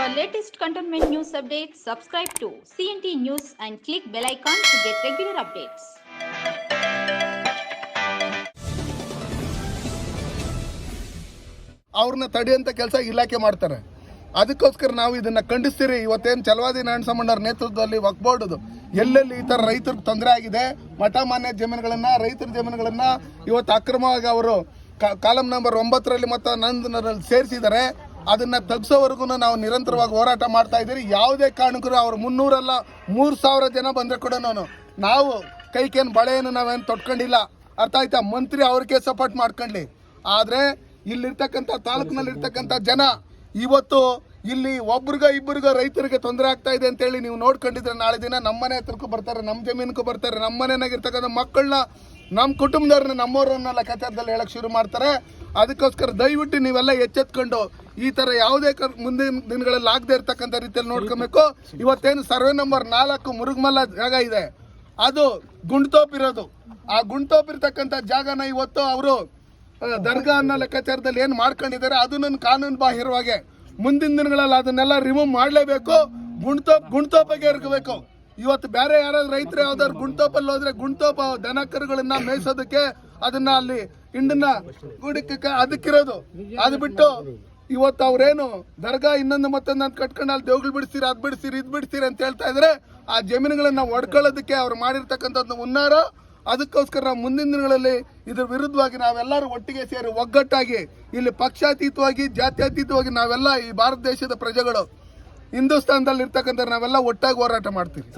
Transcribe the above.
For latest cantonment news updates, subscribe to CNT News and click bell icon to get regular updates. ಅವ್ರನ್ನ ತಡೆಯಂತ ಕೆಲಸ ಇಲಾಖೆ ಮಾಡ್ತಾರೆ. ಅದಕ್ಕೋಸ್ಕರ ನಾವು ಇದನ್ನ ಖಂಡಿಸ್ತೀರಿ. ಇವತ್ತೇನು ಚಲವಾದಿ ನಾರಾಯಣ ಸಾಮಣ್ಣವ್ರ ನೇತೃತ್ವದಲ್ಲಿ ವಕ್ಬೋರ್ಡ್ದು ಎಲ್ಲೆಲ್ಲಿ ಈ ಥರ ರೈತರಿಗೆ ತೊಂದರೆ ಆಗಿದೆ ಮಠ ಮಾನ್ಯ ಜಮೀನುಗಳನ್ನ ರೈತರ ಜಮೀನುಗಳನ್ನ ಇವತ್ತು ಅಕ್ರಮವಾಗಿ ಅವರು ಕಾಲಂ ನಂಬರ್ ಒಂಬತ್ತರಲ್ಲಿ ಮತ್ತು ನಂದನರಲ್ಲಿ ಸೇರಿಸಿದ್ದಾರೆ. ಅದನ್ನ ತಗ್ಸೋವರೆಗೂ ನಾವು ನಿರಂತರವಾಗಿ ಹೋರಾಟ ಮಾಡ್ತಾ ಇದ್ದೀರಿ. ಯಾವುದೇ ಕಾರಣಕ್ಕೂ ಅವ್ರು ಮುನ್ನೂರಲ್ಲ, ಮೂರು ಸಾವಿರ ಜನ ಬಂದರೆ ಕೂಡ ನಾನು. ನಾವು ಕೈಕೇನು ಬಳೆಯನ್ನು ನಾವೇನು ತೊಟ್ಕೊಂಡಿಲ್ಲ. ಅರ್ಥ ಆಯ್ತಾ? ಮಂತ್ರಿ ಅವ್ರಿಗೆ ಸಪೋರ್ಟ್ ಮಾಡ್ಕೊಳ್ಳಿ ಆದರೆ ಇಲ್ಲಿರ್ತಕ್ಕಂಥ ತಾಲೂಕಿನಲ್ಲಿರ್ತಕ್ಕಂಥ ಜನ ಇವತ್ತು ಇಲ್ಲಿ ಒಬ್ರಿಗ ಇಬ್ಬರಿಗ ರೈತರಿಗೆ ತೊಂದರೆ ಆಗ್ತಾ ಇದೆ ಅಂತೇಳಿ ನೀವು ನೋಡ್ಕೊಂಡಿದ್ರೆ ನಾಳೆ ದಿನ ನಮ್ಮನೆ ಹತ್ರಕ್ಕೂ ಬರ್ತಾರೆ, ನಮ್ಮ ಜಮೀನಿಗೂ ಬರ್ತಾರೆ, ನಮ್ಮ ಮನೆಯಾಗಿರ್ತಕ್ಕಂಥ ಮಕ್ಕಳನ್ನ, ನಮ್ಮ ಕುಟುಂಬದವ್ರನ್ನ, ನಮ್ಮವ್ರನ್ನ ಲೆಕ್ಕಾಚಾರದಲ್ಲಿ ಹೇಳಕ್ಕೆ ಶುರು ಮಾಡ್ತಾರೆ. ಅದಕ್ಕೋಸ್ಕರ ದಯವಿಟ್ಟು ನೀವೆಲ್ಲ ಎಚ್ಚೆತ್ಕೊಂಡು ಈ ತರ ಯಾವುದೇ ಕರ್ ಮುಂದಿನ ದಿನಗಳಲ್ಲಿ ಆಗದೆ ಇರ್ತಕ್ಕಂಥ ರೀತಿಯಲ್ಲಿ ನೋಡ್ಕೊಬೇಕು. ಇವತ್ತೇನು ಸರ್ವೆ ನಂಬರ್ ನಾಲ್ಕು ಮುರುಗಮಲ್ಲ ಜಾಗ ಇದೆ. ಅದು ಗುಂಡ್ತೋಪ್ ಇರೋದು ಆ ಗುಂಡ್ತೋಪ್ ಇರ್ತಕ್ಕಂಥ ಜಾಗನ ಇವತ್ತು ಅವರು ದರ್ಗಾ ಅನ್ನೋ ಲೆಕ್ಕಾಚಾರದಲ್ಲಿ ಏನು ಮಾಡ್ಕೊಂಡಿದ್ದಾರೆ ನನ್ನ ಕಾನೂನು ಬಾಹಿರವಾಗಿ ಮುಂದಿನ ದಿನಗಳಲ್ಲಿ ಅದನ್ನೆಲ್ಲ ರಿಮೂವ್ ಮಾಡಲೇಬೇಕು. ಗುಂಡ್ತೋಪ್ ಗುಂಡ್ತೋಪಾಗೆ ಇರ್ಬೇಕು. ಇವತ್ತು ಬೇರೆ ಯಾರಾದ್ರೂ ರೈತರು ಯಾವ್ದಾದ್ರು ಗುಂಡ್ತೋಪಲ್ಲಿ ಹೋದ್ರೆ ಗುಂಡ್ತೋಪ ದನ ಕರುಗಳನ್ನ ಮೇಯಿಸೋದಕ್ಕೆ ಅದನ್ನ ಅಲ್ಲಿ ಹಿಂಡನ್ನ ಗುಡಿಕ ಅದಕ್ಕಿರೋದು. ಅದು ಬಿಟ್ಟು ಇವತ್ತು ಅವ್ರೇನು ದರ್ಗಾ ಇನ್ನೊಂದು ಮತ್ತೊಂದು ಅಂತ ಕಟ್ಕೊಂಡು ಅಲ್ಲಿ ದೇವ್ಗಳು ಬಿಡಿಸ್ತೀರಿ, ಅದು ಬಿಡಿಸ್ತೀರಿ, ಇದ್ ಬಿಡಿಸ್ತೀರಿ ಅಂತ ಹೇಳ್ತಾ ಇದ್ರೆ ಆ ಜಮೀನುಗಳನ್ನ ಒಡ್ಕೊಳ್ಳೋದಕ್ಕೆ ಅವ್ರು ಮಾಡಿರ್ತಕ್ಕಂಥದ್ದು ಹುನ್ನಾರ. ಅದಕ್ಕೋಸ್ಕರ ನಾವು ಮುಂದಿನ ದಿನಗಳಲ್ಲಿ ಇದ್ರ ವಿರುದ್ಧವಾಗಿ ನಾವೆಲ್ಲರೂ ಒಟ್ಟಿಗೆ ಸೇರಿ ಒಗ್ಗಟ್ಟಾಗಿ ಇಲ್ಲಿ ಪಕ್ಷಾತೀತವಾಗಿ, ಜಾತ್ಯತೀತವಾಗಿ ನಾವೆಲ್ಲ ಈ ಭಾರತ ದೇಶದ ಪ್ರಜೆಗಳು ಹಿಂದೂಸ್ತಾನದಲ್ಲಿ ಇರ್ತಕ್ಕಂಥ ನಾವೆಲ್ಲ ಒಟ್ಟಾಗಿ ಹೋರಾಟ ಮಾಡ್ತೀವಿ.